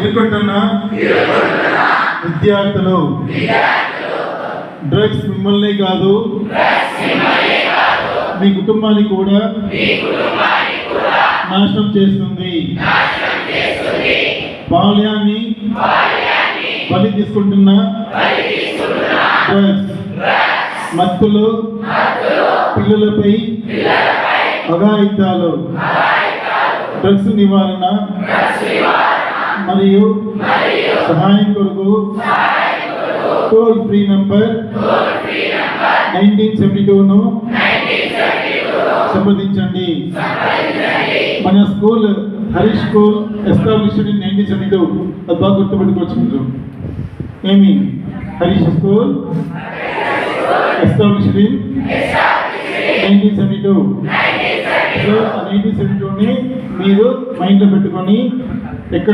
ఇరుకుంటున్న విద్యార్థులు. డ్రగ్స్ మిమ్మల్ని కాదు. మీ కుటుంబాన్ని కూడా నాశనం చేస్తుంది. బాల్యాన్ని బలి తీసుకుంటున్న డ్రగ్స్. మత్తులు పిల్లలపై అఘాయిత్యాలు. డ్రగ్స్ నివారణ. మరియు సహాయం కొరకు toll free number nineteen seventy టూను సంప్రదించండి. మన school Harish school established in nineteen seventy two. అది బాగా గుర్తుపెట్టుకోవచ్చు మీరు. ఏమి? Harish school established in nineteen seventy two. So nineteen seventy టూని మీరు మైండ్లో పెట్టుకొని